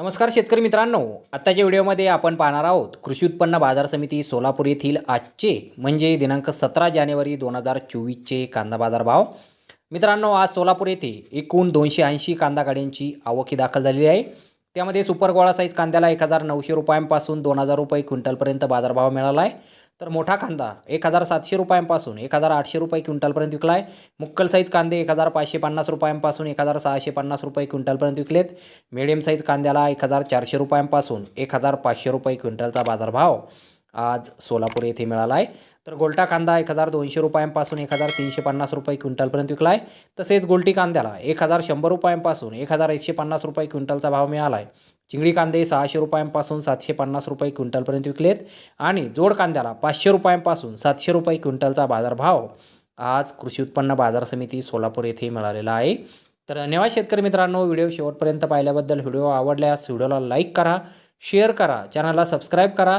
नमस्कार शेतकरी मित्रांनो. आत्ताच्या व्हिडिओमध्ये आपण पाहणार आहोत कृषी उत्पन्न बाजार समिती सोलापूर येथील आजचे म्हणजे दिनांक सतरा जानेवारी दोन हजार चोवीसचे कांदा बाजार भाव मित्रांनो आज सोलापूर येथे एकूण दोनशे ऐंशी कांदा गाड्यांची आवकी दाखल झालेली आहे. त्यामध्ये सुपर गोळा साईज कांद्याला एक हजार नऊशे रुपयांपासून दोन हजार रुपये क्विंटलपर्यंत बाजारभाव मिळाला आहे. तर मोठा कांदा एक हजार सातशे रुपयांपासून एक हजार आठशे रुपये क्विंटलपर्यंत विकला आहे मुक्कल साईज कांदे एक हजार पाचशे पन्नास रुपयांपासून एक हजार सहाशे पन्नास रुपये क्विंटलपर्यंत विकलेत. मिडियम साईज कांद्याला एक हजार चारशे रुपयांपासून एक हजार पाचशे रुपये क्विंटलचा बाजारभाव. आज सोलापूर येथे मिळाला आहे तर गोल्टा कांदा एक हजार दोनशे रुपयांपासून एक हजार तीनशे पन्नास रुपये क्विंटलपर्यंत विकला आहे तसेच गोल्टी कांद्याला एक हजार शंभर रुपयांपासून एक हजार एकशे पन्नास रुपये क्विंटलचा भाव मिळाला आहे चिंगडी कांदे सहाशे रुपयांपासून सातशे पन्नास रुपये क्विंटलपर्यंत विकलेत. आणि जोड कांद्याला पाचशे रुपयांपासून सातशे रुपये क्विंटलचा बाजारभाव आज कृषी उत्पन्न बाजार समिती सोलापूर येथे मिळालेला आहे. तर धन्यवाद शेतकरी मित्रांनो व्हिडिओ शेवटपर्यंत पाहिल्याबद्दल व्हिडिओ आवडल्यास व्हिडिओला लाईक करा शेअर करा चॅनलला सबस्क्राईब करा.